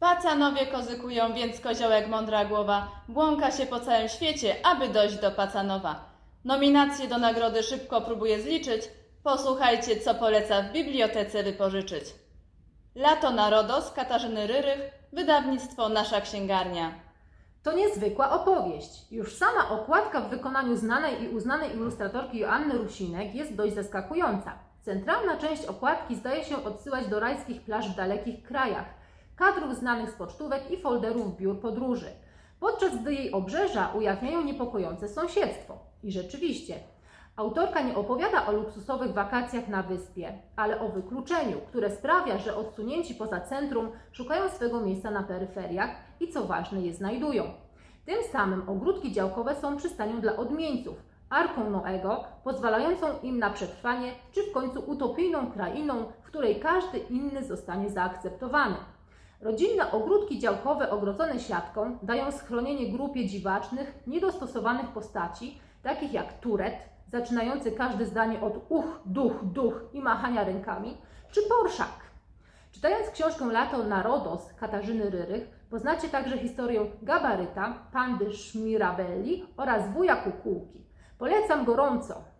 Pacanowie kozykują, więc koziołek mądra głowa błąka się po całym świecie, aby dojść do Pacanowa. Nominacje do nagrody szybko próbuje zliczyć. Posłuchajcie, co poleca w bibliotece wypożyczyć. Lato na Rodos Katarzyny Ryrych, wydawnictwo Nasza Księgarnia. To niezwykła opowieść. Już sama okładka w wykonaniu znanej i uznanej ilustratorki Joanny Rusinek jest dość zaskakująca. Centralna część okładki zdaje się odsyłać do rajskich plaż w dalekich krajach, kadrów znanych z pocztówek i folderów biur podróży, podczas gdy jej obrzeża ujawniają niepokojące sąsiedztwo. I rzeczywiście, autorka nie opowiada o luksusowych wakacjach na wyspie, ale o wykluczeniu, które sprawia, że odsunięci poza centrum szukają swego miejsca na peryferiach i co ważne je znajdują. Tym samym ogródki działkowe są przystanią dla odmieńców, arką Noego, pozwalającą im na przetrwanie, czy w końcu utopijną krainą, w której każdy inny zostanie zaakceptowany. Rodzinne ogródki działkowe ogrodzone siatką dają schronienie grupie dziwacznych, niedostosowanych postaci, takich jak Turet, zaczynający każde zdanie od uch, duch, duch i machania rękami, czy Porszak. Czytając książkę Lato na Rodos Katarzyny Ryrych, poznacie także historię Gabaryta, pandy Szmirabelli oraz wuja Kukułki. Polecam gorąco.